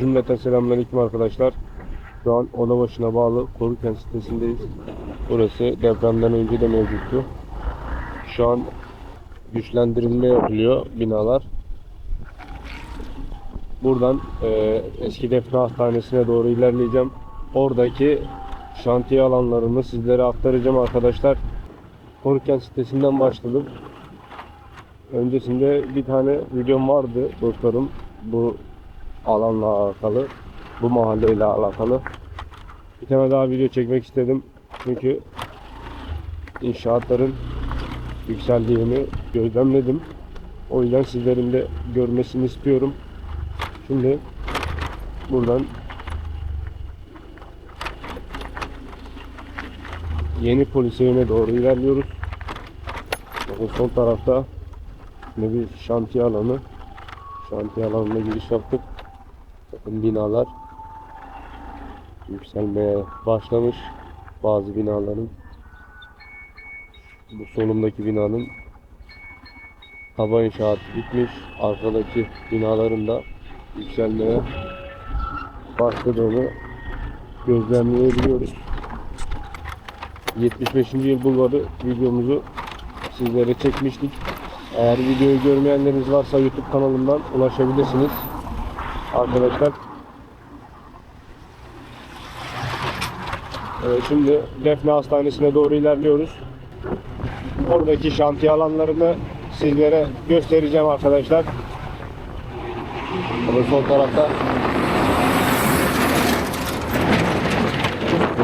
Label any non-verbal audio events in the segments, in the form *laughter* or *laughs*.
Cümleten selamünaleyküm arkadaşlar. Şu an Odabaşı'na bağlı Korukent sitesindeyiz. Burası depremden önce de mevcuttu. Şu an güçlendirilme yapılıyor binalar. Buradan e, eski Defne Hastanesi'ne doğru ilerleyeceğim. Oradaki şantiye alanlarını sizlere aktaracağım arkadaşlar. Korukent sitesinden başladım. Öncesinde bir tane videom vardı dostlarım. Bu alanla alakalı, bu mahalleyle alakalı. Bir tane daha video çekmek istedim. Çünkü inşaatların yükseldiğini gözlemledim. O yüzden sizlerin de görmesini istiyorum. Şimdi buradan yeni polis evine doğru ilerliyoruz. Bakın sol tarafta ne bir şantiye alanı. Şantiye alanına giriş yaptık. Binalar yükselmeye başlamış. Bazı binaların bu solumdaki binanın hava inşaatı bitmiş. Arkadaki binaların da yükselmeye başladığını gözlemleyebiliyoruz. 75. yıl bulvarı videomuzu sizlere çekmiştik. Eğer videoyu görmeyenleriniz varsa YouTube kanalımdan ulaşabilirsiniz. Arkadaşlar. Evet, şimdi Defne Hastanesi'ne doğru ilerliyoruz. Oradaki şantiye alanlarını sizlere göstereceğim arkadaşlar. Ama sol tarafta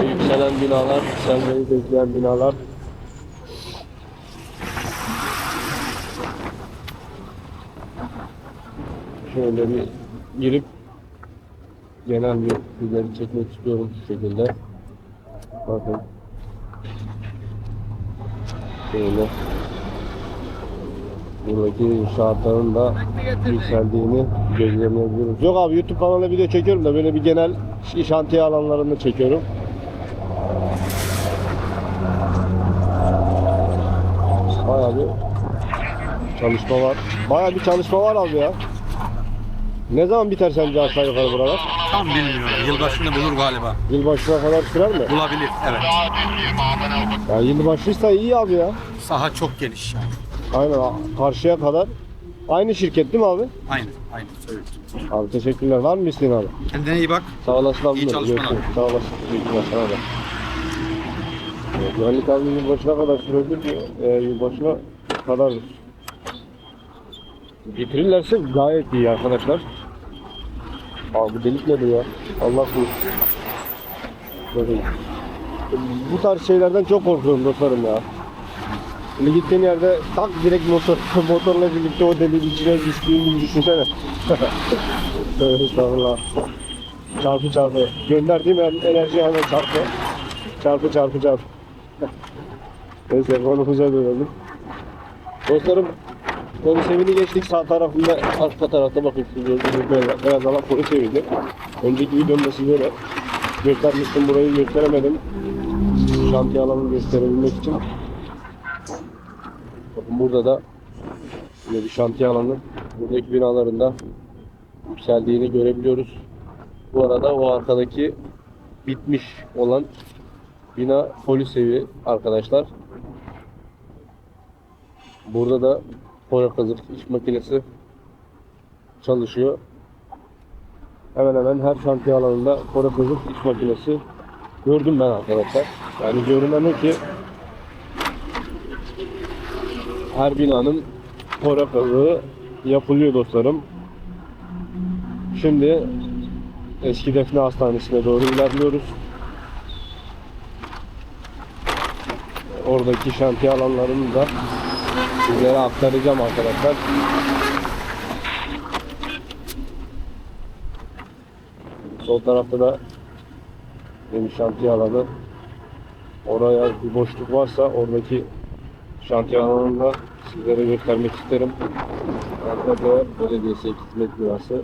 yükselen binalar, yükselmeyi bekleyen binalar. Şöyle bir girip genel bir sizleri çekmek istiyorum şu şekilde. Bakın. Şöyle. Buradaki inşaatların da yükseldiğini gözlemleyebiliyoruz. Yok abi YouTube kanalına video çekiyorum da böyle bir genel şantiye alanlarını çekiyorum. Bayağı bir çalışma var. Bayağı bir çalışma var abi ya. Ne zaman biter sence aşağı yukarı buralar? Tam bilmiyorum. Yılbaşını bulur galiba. Yılbaşına kadar sürer mi? Bulabilir. Evet. Ya yılbaşıysa iyi abi ya. Saha çok geniş. yani. Aynen karşıya kadar. Aynı şirket değil mi abi? Aynı. Aynı. Söylüyorum. Abi teşekkürler. Var mı isteğin abi? Kendine iyi bak. Sağ olasın abi. İyi çalışmalar. Görüşürüz. Sağ olasın. Teşekkürler sana da. Güvenlik abi yılbaşına kadar sürebilir diyor. Ee, yılbaşına kadar getirirlerse gayet iyi arkadaşlar. Abi bu delik nedir ya? Allah korusun. Böyle. Bu tarz şeylerden çok korkuyorum dostlarım ya. Böyle gittiğin yerde tak direkt motor, *laughs* motorla birlikte o deliğin içine düştüğünü düşünsene. *laughs* Tövbe estağfurullah. Çarpı çarpı. Gönderdiğim en- enerji hemen çarpı. Çarpı çarpı çarpı. *laughs* Neyse konumuza dönelim. Dostlarım polis evini geçtik sağ tarafında arka tarafta bakın şu gördüğünüz beyaz, beyaz alan polis eviydi. Önceki videomda sizlere göstermiştim burayı gösteremedim. Şantiye alanını gösterebilmek için. Bakın burada da yine bir şantiye alanı. Buradaki binaların da yükseldiğini görebiliyoruz. Bu arada o arkadaki bitmiş olan bina polis evi arkadaşlar. Burada da boya kazık iş makinesi çalışıyor. Hemen hemen her şantiye alanında boya kazık iş makinesi gördüm ben arkadaşlar. Yani görünen o ki her binanın boya kazığı yapılıyor dostlarım. Şimdi eski Defne Hastanesi'ne doğru ilerliyoruz. Oradaki şantiye alanlarını da sizlere aktaracağım arkadaşlar. Sol tarafta da benim şantiye alanı. Oraya bir boşluk varsa oradaki şantiye alanını da sizlere göstermek isterim. Arkada belediyesi hizmet binası.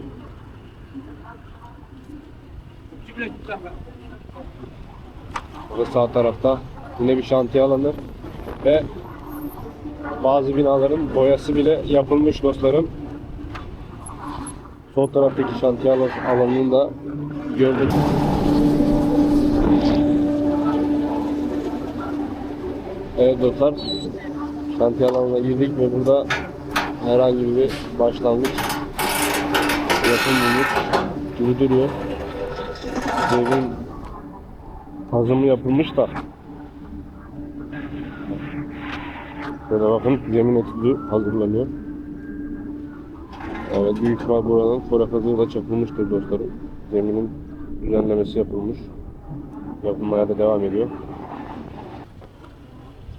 Burada sağ tarafta yine bir şantiye alanı ve bazı binaların boyası bile yapılmış dostlarım. Sol taraftaki şantiye alan- alanını da gördük. Evet dostlar, şantiye alanına girdik ve burada herhangi bir başlangıç yapılmamış gibi duruyor. Zemin kazımı yapılmış da Şöyle bakın zemin etüdü hazırlanıyor. Evet büyük ihtimal buranın fora kazığı da çakılmıştır dostlarım. Zeminin düzenlemesi yapılmış. Yapılmaya da devam ediyor.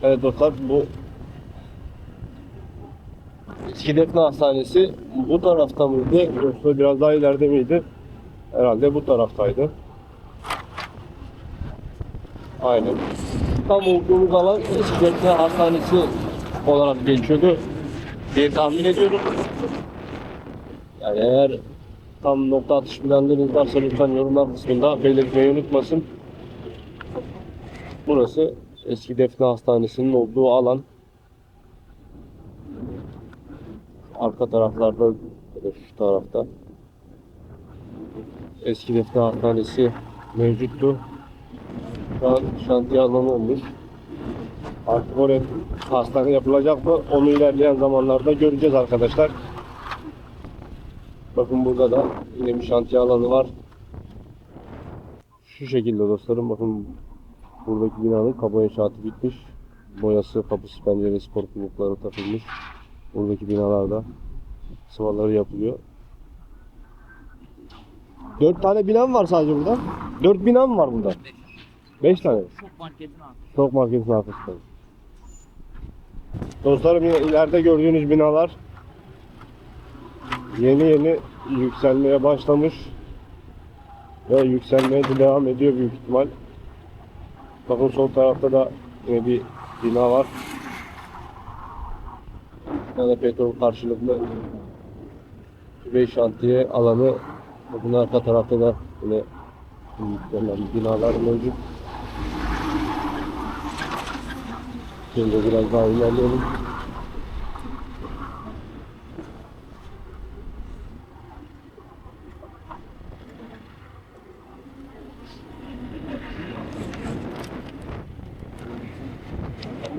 Evet dostlar bu Eski Defne Hastanesi bu tarafta mıydı yoksa biraz daha ileride miydi? Herhalde bu taraftaydı. Aynen. Tam olduğumuz alan Eski Defne Hastanesi olarak geçiyordu diye tahmin ediyorum. Yani eğer tam nokta atış bilenleriniz varsa lütfen yorumlar kısmında belirtmeyi unutmasın. Burası eski Defne Hastanesi'nin olduğu alan. Arka taraflarda şu tarafta eski Defne Hastanesi mevcuttu. Şu an şantiye alanı olmuş. Artık oraya hastane yapılacak mı? Onu ilerleyen zamanlarda göreceğiz arkadaşlar. Bakın burada da yine bir şantiye alanı var. Şu şekilde dostlarım bakın buradaki binanın kaba inşaatı bitmiş. Boyası, kapısı, penceresi, korkulukları takılmış. Buradaki binalarda sıvaları yapılıyor. Dört tane bina mı var sadece burada? Dört bina mı var burada? Beş tane. Çok marketin arkası. Çok marketin arkasında. Dostlarım ileride gördüğünüz binalar yeni yeni yükselmeye başlamış ve yükselmeye de devam ediyor büyük ihtimal. Bakın sol tarafta da yine bir bina var. Yani petrol karşılıklı ve şantiye alanı bakın arka tarafta da yine binalar mevcut. Şimdi biraz daha ilerleyelim.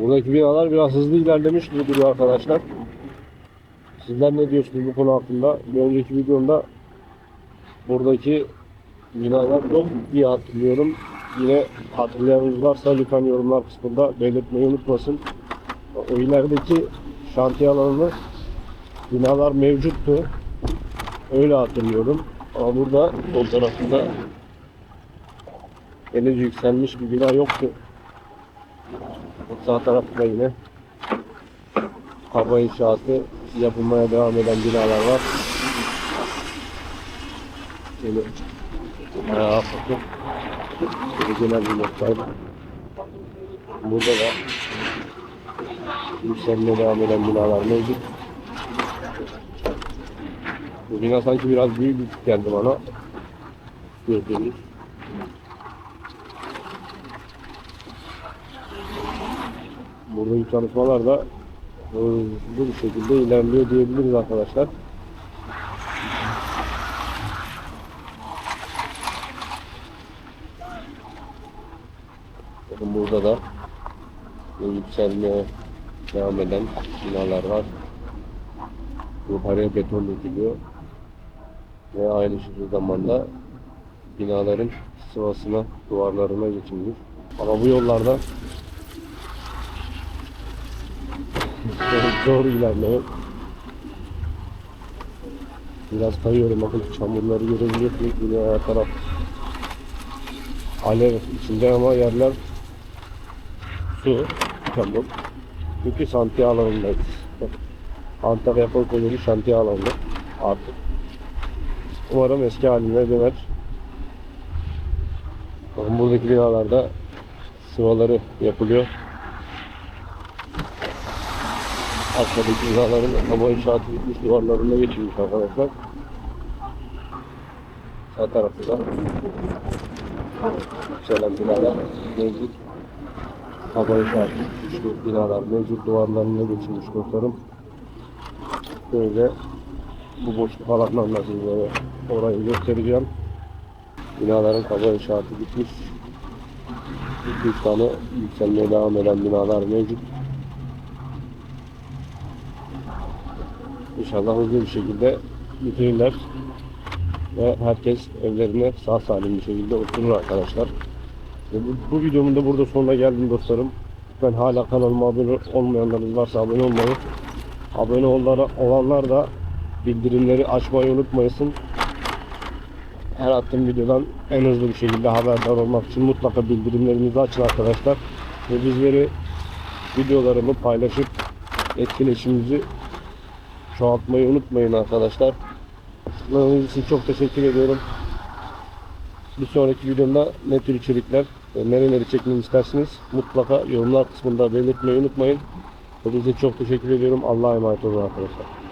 Buradaki binalar biraz hızlı ilerlemiş gibi arkadaşlar. Sizler ne diyorsunuz bu konu hakkında? Bir önceki videomda buradaki binalar çok iyi hatırlıyorum. Yine hatırlayanınız varsa lütfen yorumlar kısmında belirtmeyi unutmasın. O ilerideki şantiye alanında binalar mevcuttu. Öyle hatırlıyorum. Ama burada sol tarafında henüz yükselmiş bir bina yoktu. Sağ tarafta yine kaba inşaatı yapılmaya devam eden binalar var. Yine bayağı bakın. Genel bir noktaydı. Burada da yükselmeye devam eden binalar mevcut. Bu bina sanki biraz büyük geldi bana. Gördüğünüz. Buradaki çalışmalar da hızlı bir şekilde ilerliyor diyebiliriz arkadaşlar. Bakın burada da yükselmeye devam eden binalar var. Yukarıya beton dökülüyor. Ve aynı şu zamanda binaların sıvasına, duvarlarına geçilmiş. Ama bu yollarda *laughs* zor, ilerliyor. Biraz kayıyorum bakın çamurları görebiliyorsunuz. Yine her taraf alev içinde ama yerler su, çamur. Çünkü şantiye alanındayız. Antalya Polkolori şantiye alanı artık. Umarım eski haline döner. Buradaki binalarda sıvaları yapılıyor. Aşağıdaki binaların hava inşaatı bitmiş duvarlarına geçilmiş arkadaşlar. Sağ tarafta da yükselen binalar mevcut. Hava inşaatı bitmiş binalar mevcut duvarlarına geçilmiş dostlarım. Böyle bu boşluk alandan da sizlere orayı göstereceğim. Binaların kaba inşaatı bitmiş. 2-3 tane yükselmeye devam eden binalar mevcut. İnşallah hızlı bir şekilde bitirirler ve herkes evlerine sağ salim bir şekilde oturur arkadaşlar. Bu, bu videomun da burada sonuna geldim dostlarım. Ben hala kanalıma abone olmayanlarınız varsa abone olmayı, abone olanlar, da bildirimleri açmayı unutmayasın. Her attığım videodan en hızlı bir şekilde haberdar olmak için mutlaka bildirimlerinizi açın arkadaşlar. Ve bizleri videolarımı paylaşıp etkileşimimizi çoğaltmayı unutmayın arkadaşlar. Dinlediğiniz için çok teşekkür ediyorum. Bir sonraki videomda ne tür içerikler, nereleri çekmemi istersiniz mutlaka yorumlar kısmında belirtmeyi unutmayın. Hepinize çok teşekkür ediyorum. Allah'a emanet olun arkadaşlar.